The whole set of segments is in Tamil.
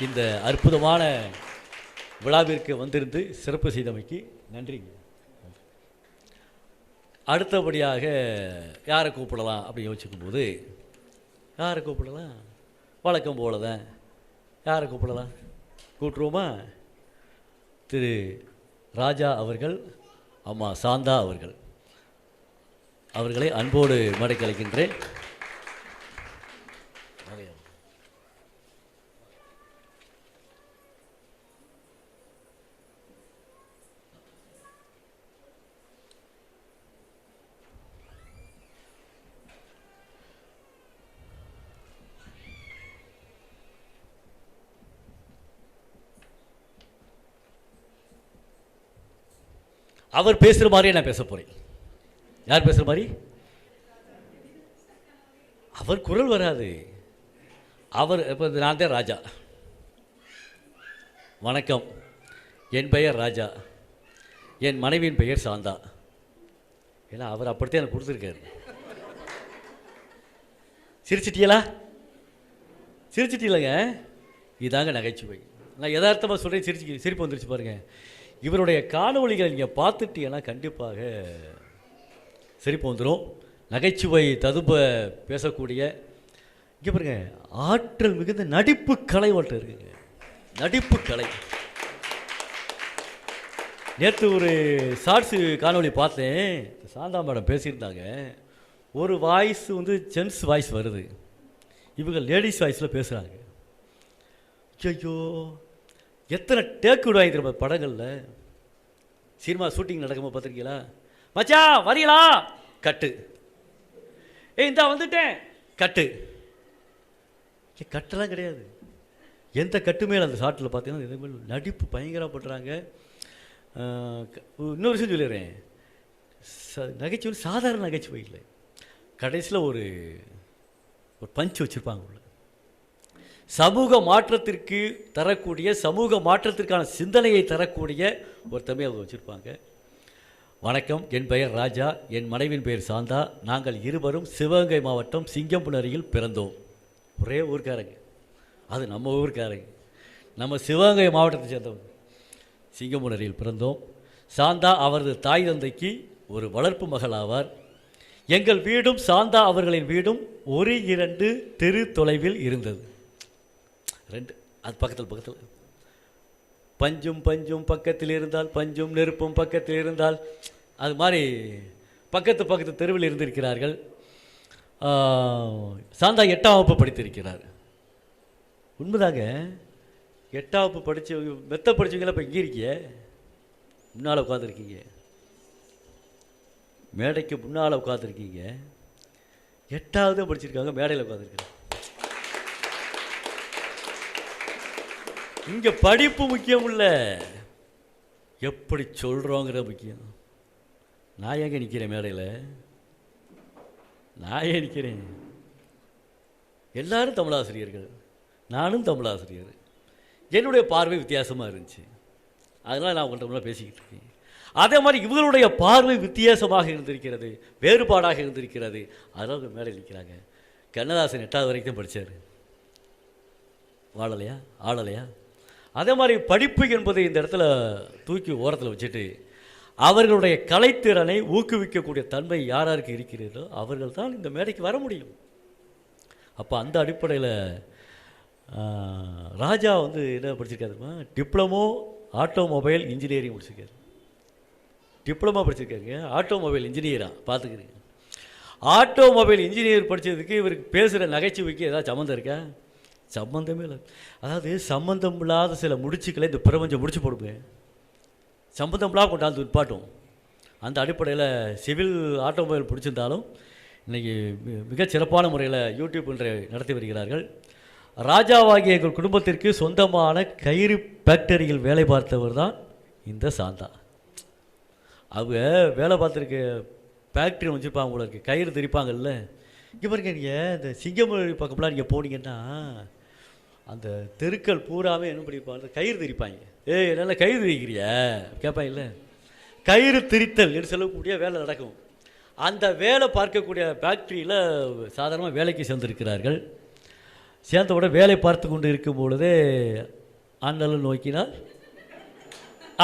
இந்த அற்புதமான விழாவிற்கு வந்திருந்து சிறப்பு செய்தமைக்கு நன்றிங்க அடுத்தபடியாக யாரை கூப்பிடலாம் அப்படின்னு யோசிக்கும் போது யாரை கூப்பிடலாம்? வழக்கம் போல தான் யாரை கூப்பிடலாம்? கூட்டுருவோமா? திரு ராஜா அவர்கள் அம்மா சாந்தா அவர்கள். அவர்களை அன்போடு மடக்கி அழைக்கின்றேன். அவர் பேசுகிற மாதிரியே நான் பேச போகிறேன் யார் பேசுகிற மாதிரி? அவர் குரல் வராது. அவர் இப்போ நான் தான் ராஜா. வணக்கம். என் பெயர் ராஜா. என் மனைவியின் பெயர் சாந்தா. ஏன்னா அவர் அப்படித்தான் எனக்கு கொடுத்துருக்காரு. சிரிச்சிட்டீங்களா சிரிச்சிட்டீங்களங்க இதாங்க நகைச்சுவை. நான் யதார்த்தமாக சொல்கிறேன் சிரிச்சு சிரிப்பு வந்துருச்சு பாருங்கள் இவருடைய காணொலிகளை நீங்கள் பார்த்துட்டீங்கன்னா கண்டிப்பாக சிரிப்பு வந்துடும் நகைச்சுவை ததுப்ப பேசக்கூடிய இங்கே பாருங்க ஆற்றல் மிகுந்த நடிப்பு கலை ஒன்று இருக்குங்க. நடிப்பு கலை. நேற்று ஒரு ஷார்ட்ஸு காணொலி பார்த்தேன். சாந்தா மேடம் பேசியிருந்தாங்க. ஒரு வாய்ஸ் வந்து ஜென்ஸ் வாய்ஸ் வருது. இவங்க லேடிஸ் வாய்ஸில் பேசுகிறாங்க ஐயோ எத்தனை டேக் விடுவாங்க திரும்ப படங்களில்? சினிமா ஷூட்டிங் நடக்கும்போது பார்த்துருக்கீங்களா? மச்சா வரீங்களா கட்டு. ஏய் இந்தா வந்துட்டேன். கட்டு. ஏ, கட்டெல்லாம் கிடையாது. எந்த கட்டுமே அந்த ஷாட்டில் பார்த்தீங்கன்னா இதே மாதிரி நடிப்பு பயங்கரமாக பண்ணுறாங்க இன்னொரு விஷயம் சொல்லிடுறேன். ச நகைச்சுவை சாதாரண நகைச்சுவை இல்லை. கடைசியில் ஒரு ஒரு பஞ்ச் வச்சுருப்பாங்க உள்ள. சமூக மாற்றத்திற்கு தரக்கூடிய சமூக மாற்றத்திற்கான சிந்தனையை தரக்கூடிய ஒரு தமிழ் அவங்க வச்சுருப்பாங்க. வணக்கம் என் பெயர் ராஜா என் மனைவியின் பெயர் சாந்தா. நாங்கள் இருவரும் சிவகங்கை மாவட்டம் சிங்கம்புணரியில் பிறந்தோம். ஒரே ஊர்க்காரங்க. அது நம்ம ஊர்க்காரங்க. நம்ம சிவகங்கை மாவட்டத்தை சேர்ந்தவங்க. சிங்கம்புணரியில் பிறந்தோம். சாந்தா அவரது தாய் தந்தைக்கு ஒரு வளர்ப்பு மகள் ஆவார். எங்கள் வீடும் சாந்தா அவர்களின் வீடும் ஒரு இரண்டு தெரு தொலைவில் இருந்தது. ரெண்டு. அது பக்கத்தில் பக்கத்தில். பஞ்சும் பஞ்சும் பக்கத்தில் இருந்தால் பஞ்சும் நெருப்பும் பக்கத்தில் இருந்தால். அது மாதிரி பக்கத்து பக்கத்து தெருவில் இருந்திருக்கிறார்கள். சாந்தா எட்டாம் வகுப்பு படித்திருக்கிறார். உண்மைதாங்க. எட்டாம் வகுப்பு படித்தவங்க மெத்த படித்தவங்களாம் இப்போ இங்கே இருக்கீங்க. முன்னால் உட்காந்துருக்கீங்க மேடைக்கு முன்னால் உட்காந்துருக்கீங்க எட்டாவது படிச்சிருக்காங்க மேடையில் உட்காந்துருக்குறாங்க இங்கே படிப்பு முக்கியம் இல்லை. எப்படி சொல்கிறோங்கிற முக்கியம். நான் எங்கே நிற்கிறேன் மேடையில்? நான் ஏன் நிற்கிறேன் எல்லாரும் தமிழாசிரியர்கள். நானும் தமிழாசிரியர். என்னுடைய பார்வை வித்தியாசமாக இருந்துச்சு. அதனால் நான் உங்கள்கிட்ட பேசிக்கிட்டு இருக்கேன். அதே மாதிரி இவர்களுடைய பார்வை வித்தியாசமாக இருந்திருக்கிறது வேறுபாடாக இருந்திருக்கிறது. அதனால் அவங்க மேடையில் நிற்கிறாங்க கண்ணதாசன் எட்டாவது வரைக்கும் தான் படித்தார் வாழலையா? ஆளலையா? அதே மாதிரி படிப்பு என்பதை இந்த இடத்துல தூக்கி ஓரத்தில் வச்சுட்டு அவர்களுடைய கலைத்திறனை ஊக்குவிக்கக்கூடிய தன்மை யார் யாருக்கு இருக்கிறதோ அவர்கள் தான் இந்த மேடைக்கு வர முடியும். அப்போ அந்த அடிப்படையில் ராஜா வந்து என்ன படிச்சிருக்காருமா? டிப்ளமோ ஆட்டோமொபைல் இன்ஜினியரிங் முடிச்சிருக்காரு. டிப்ளமோ படிச்சிருக்காருங்க ஆட்டோமொபைல் இன்ஜினியராக பார்த்துக்கிறீங்க ஆட்டோமொபைல் இன்ஜினியர் படித்ததுக்கு இவருக்கு பேசுகிற நகைச்சுவைக்கு ஏதாவது சம்மந்தம் இருக்கா? சம்மந்தமே இல்லை. அதாவது சம்மந்தம் இல்லாத சில முடிச்சுக்களை இந்த பிரபஞ்சம் முடிச்சு போடுங்க சம்மந்தம் இல்லாமல் கொண்டாந்து நிப்பாட்டும் அந்த அடிப்படையில் சிவில் ஆட்டோமொபைல் பிடிச்சிருந்தாலும் இன்றைக்கி மிகச் சிறப்பான முறையில் யூடியூப் என்ற நடத்தி வருகிறார்கள். ராஜாவாகிய எங்கள் குடும்பத்திற்கு சொந்தமான கயிறு ஃபேக்டரியில் வேலை பார்த்தவர் தான் இந்த சாந்தா. அவங்க வேலை பார்த்துருக்க ஃபேக்ட்ரி வச்சுருப்பாங்க உங்களுக்கு கயிறு திரிப்பாங்கல்ல. இங்கே பாருங்க நீங்கள் இந்த சிங்கமொழி பக்கம்லாம் நீங்கள் போனீங்கன்னா அந்த தெருக்கள் பூராவே என்ன பண்ணியிருப்பாங்க கயிறு திரிப்பாங்க. ஏய் என்னால் கயிறு திரிக்கிறிய? கேட்பாங்கல்ல கயிறு திரித்தல் என்று சொல்லக்கூடிய வேலை நடக்கும். அந்த வேலை பார்க்கக்கூடிய ஃபேக்ட்ரியில் சாதாரணமாக வேலைக்கு சேர்ந்திருக்கிறார்கள். சேர்ந்தவுடன் வேலை பார்த்து கொண்டு இருக்கும் பொழுதே அண்ணலும் நோக்கினாள்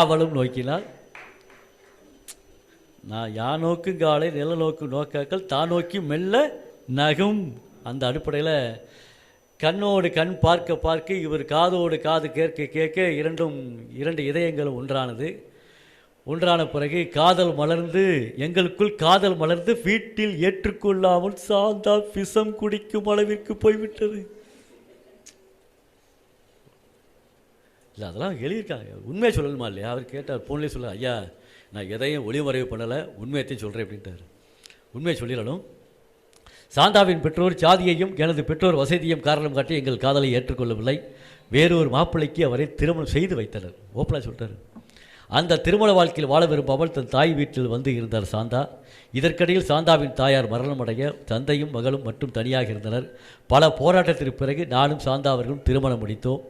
அவளும் நோக்கினாள் நான் யா நோக்கும் காலை நில நோக்கும் நோக்காக்கள் தான் நோக்கி மெல்ல நகும். அந்த அடிப்படையில் கண்ணோடு கண் பார்க்க பார்க்க இவர் காதோடு காது கேட்க கேட்க இரண்டும் இரண்டு இதயங்களும் ஒன்றானது. ஒன்றான பிறகு காதல் மலர்ந்து எங்களுக்குள் காதல் மலர்ந்து வீட்டில் ஏற்றுக்கொள்ளாமல் சாந்தா விஷம் குடிக்கும் அளவிற்கு போய்விட்டது. இல்லை அதெல்லாம் எழுதியிருக்காங்க. உண்மையை சொல்லணுமா இல்லையா? அவர் கேட்டார் ஃபோன்லேயே சொல்ல ஐயா நான் எதையும் ஒளிமறைவு பண்ணலை உண்மையத்தையும் சொல்கிறேன் அப்படின்ட்டார். உண்மையை சொல்லிடணும். சாந்தாவின் பெற்றோர் சாதியையும் எனது பெற்றோர் வசதியையும் காரணம் காட்டி எங்கள் காதலை ஏற்றுக்கொள்ளவில்லை. வேறொரு மாப்பிள்ளைக்கு அவரை திருமணம் செய்து வைத்தனர். ஓப்பனாக சொல்கிறார் அந்த திருமண வாழ்க்கையில் வாழ விரும்பாமல் தன் தாய் வீட்டில் வந்து இருந்தார் சாந்தா. இதற்கிடையில் சாந்தாவின் தாயார் மரணமடைய தந்தையும் மகளும் மட்டும் தனியாக இருந்தனர். பல போராட்டத்திற்கு பிறகு நானும் சாந்தா அவர்களும் திருமணம் முடித்தோம்.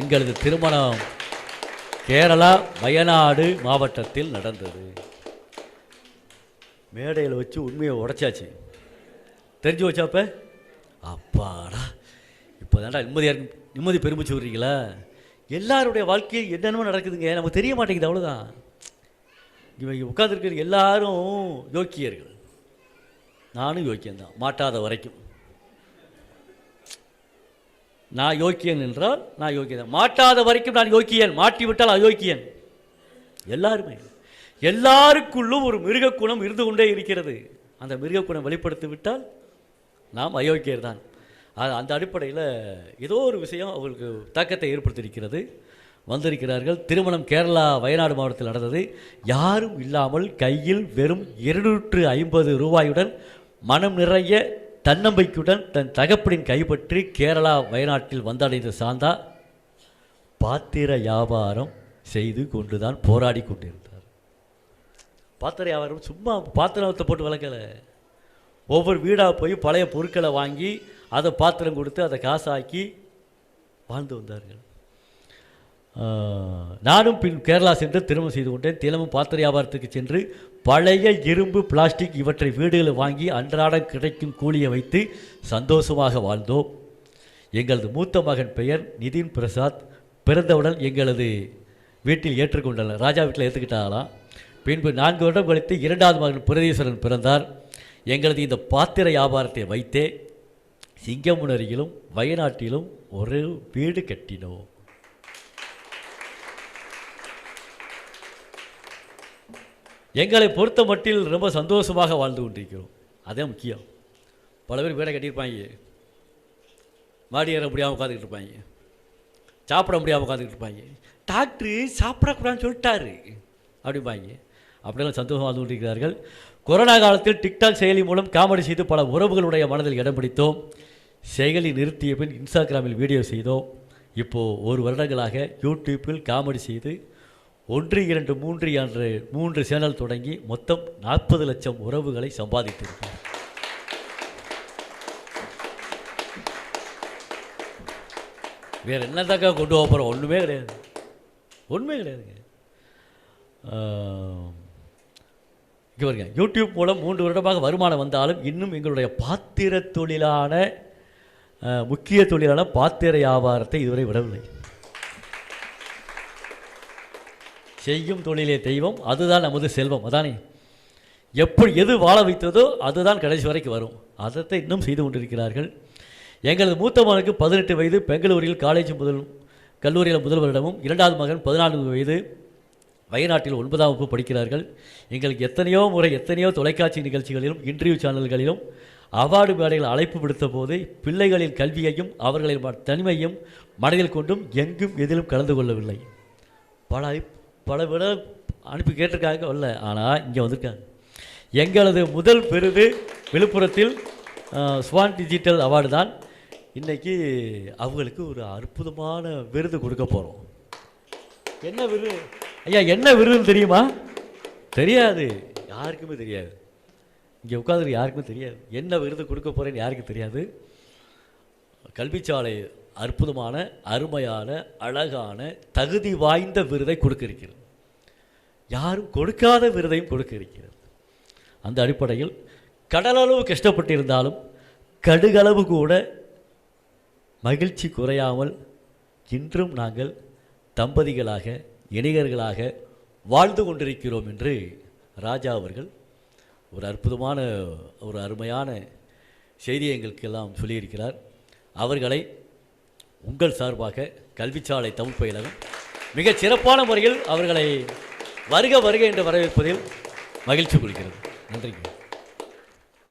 எங்களது திருமணம் கேரளா வயநாடு மாவட்டத்தில் நடந்தது. மேடையில் வச்சு உண்மையை உடைச்சாச்சு. தெரிஞ்சு வச்சாப்ப அப்பாடா. இப்போ தாண்டா நிம்மதியாக இருக்கு. நிம்மதி பெருமிச்சு விடுறீங்களா எல்லாருடைய வாழ்க்கையில் என்னென்னமோ நடக்குதுங்க. நமக்கு தெரிய மாட்டேங்குது அவ்வளோதான் இவங்க உட்காந்துருக்கிற எல்லாரும் யோக்கியர்கள். நானும் யோக்கியந்தான். மாட்டாத வரைக்கும். நான் யோக்கியன் என்றால் நான் யோக்கியன் மாட்டாத வரைக்கும் நான் யோக்கியன். மாட்டி விட்டால் அயோக்கியன். எல்லாருமே. எல்லாருக்குள்ளும் ஒரு மிருக குணம் இருந்து கொண்டே இருக்கிறது. அந்த மிருக குணம் வெளிப்படுத்தி விட்டால் நாம் அயோக்கியர் தான். அது அந்த அடிப்படையில் ஏதோ ஒரு விஷயம் அவர்களுக்கு தாக்கத்தை ஏற்படுத்தியிருக்கிறது. வந்திருக்கிறார்கள். திருமணம் கேரளா வயநாடு மாவட்டத்தில் நடந்தது. யாரும் இல்லாமல் கையில் வெறும் இருநூற்று ஐம்பது ரூபாயுடன் மனம் நிறைய தன்னம்பிக்கையுடன் தன் தகப்பனின் கைப்பற்றி கேரளா வயநாட்டில் வந்தடைந்த சாந்தா பாத்திர வியாபாரம் செய்து கொண்டுதான் போராடி கொண்டிருந்தார். பாத்திர வியாபாரம் சும்மா பாத்திரத்தை போட்டு வளர்க்கலை ஒவ்வொரு வீடாக போய் பழைய பொருட்களை வாங்கி அதை பாத்திரம் கொடுத்து அதை காசாக்கி வாழ்ந்து வந்தார்கள். நானும் பின் கேரளா சென்று திருமணம் செய்து கொண்டேன். தினமும் பாத்திர வியாபாரத்துக்கு சென்று பழைய இரும்பு பிளாஸ்டிக் இவற்றை வீடுகளை வாங்கி அன்றாடம் கிடைக்கும் கூலியை வைத்து சந்தோஷமாக வாழ்ந்தோம். எங்களது மூத்த மகன் பெயர் நிதின் பிரசாத். பிறந்தவுடன் எங்களது வீட்டில் ஏற்றுக்கொண்டனர். ராஜா வீட்டில் ஏற்றுக்கிட்டாங்களாம் பின்பு நான்கு வருடம் கழித்து இரண்டாவது மகன் பிரதீஸ்வரன் பிறந்தார். எங்களது இந்த பாத்திர வியாபாரத்தை வைத்தே சிங்கமுனரியிலும் வயநாட்டிலும் ஒரு வீடு கட்டினோம். எங்களை பொறுத்த மட்டில் ரொம்ப சந்தோஷமாக வாழ்ந்து கொண்டிருக்கிறோம். அதே முக்கியம். பல பேர் வீடை கட்டியிருப்பாங்க. மாடி ஏற முடியாமல் உட்காந்துக்கிட்டு இருப்பாங்க. சாப்பிட முடியாமல் உட்காந்துக்கிட்டு இருப்பாங்க. டாக்டரு சாப்பிடக்கூடாதுன்னு சொல்லிட்டாரு. அப்படிம்பாங்க. அப்படியெல்லாம் சந்தோஷம் வாழ்ந்து கொண்டிருக்கிறார்கள். கொரோனா காலத்தில் டிக்டாக் செயலி மூலம் காமெடி செய்து பல உறவுகளுடைய மனதில் இடம் பிடித்தோம். செயலி நிறுத்திய பின் இன்ஸ்டாகிராமில் வீடியோ செய்தோம். இப்போது ஒரு வருடங்களாக யூடியூப்பில் காமெடி செய்து ஒன்று இரண்டு மூன்று என்று மூன்று சேனல் தொடங்கி மொத்தம் நாற்பது லட்சம் உறவுகளை சம்பாதித்திருக்கிறார் வேறு என்னதாக்கா கொண்டு போக போகிறோம் ஒன்றுமே கிடையாது. ஒன்றுமே கிடையாதுங்க. இங்கே வருங்க யூடியூப் மூலம் மூன்று வருடமாக வருமானம் வந்தாலும் இன்னும் எங்களுடைய பாத்திர தொழிலான முக்கிய தொழிலான பாத்திர வியாபாரத்தை இதுவரை விடவில்லை. செய்யும் தொழிலே தெய்வம் அதுதான் நமது செல்வம் அதானே? எப்படி எது வாழ வைத்ததோ அதுதான் கடைசி வரைக்கும் வரும். அதை இன்னும் செய்து கொண்டிருக்கிறார்கள். எங்களது மூத்த மகனுக்கு பதினெட்டு வயது பெங்களூரில் காலேஜ் முதல் கல்லூரியில் முதல் வருடமும் இரண்டாவது மகன் பதினான்கு வயது வயநாட்டில் ஒன்பதாம் வகுப்பு படிக்கிறார்கள். எங்களுக்கு எத்தனையோ முறை எத்தனையோ தொலைக்காட்சி நிகழ்ச்சிகளிலும் இன்டர்வியூ சேனல்களிலும் அவார்டு மேடைகள் அழைப்பு விடுத்த போது பிள்ளைகளின் கல்வியையும் அவர்களின் ம- தனிமையும் மனதில் கொண்டும் எங்கும் எதிலும் கலந்து கொள்ளவில்லை. பல பல விட அனுப்பி கேட்டிருக்காங்க. வரல ஆனால் இங்கே வந்திருக்காங்க. எங்களது முதல் விருது விழுப்புரத்தில் ஸ்வான் டிஜிட்டல் அவார்டு தான். இன்றைக்கி அவங்களுக்கு ஒரு அற்புதமான விருது கொடுக்க போகிறோம் என்ன விருது? ஐயா என்ன விருதுன்னு தெரியுமா? தெரியாது. யாருக்குமே தெரியாது. இங்கே உட்காந்துருக்கு யாருக்குமே தெரியாது. என்ன விருது கொடுக்க போகிறேன்னு யாருக்கும் தெரியாது? கல்விச்சாலை அற்புதமான அருமையான அழகான தகுதி வாய்ந்த விருதை கொடுக்க இருக்கிறது. யாரும் கொடுக்காத விருதையும் கொடுக்க இருக்கிறது. அந்த அடிப்படையில் கடலளவு கஷ்டப்பட்டிருந்தாலும் கடுகளவு கூட மகிழ்ச்சி குறையாமல் இன்றும் நாங்கள் தம்பதிகளாக இணையர்களாக வாழ்ந்து கொண்டிருக்கிறோம் என்று ராஜா அவர்கள் ஒரு அற்புதமான ஒரு அருமையான செய்தியை எங்களுக்கெல்லாம் சொல்லியிருக்கிறார். அவர்களை உங்கள் சார்பாக கல்விச்சாலை தமிழ் பயிலகம் மிகச் சிறப்பான முறையில் அவர்களை வருக வருக என்று வரவேற்பதில் மகிழ்ச்சி கொள்கிறது. நன்றிங்க.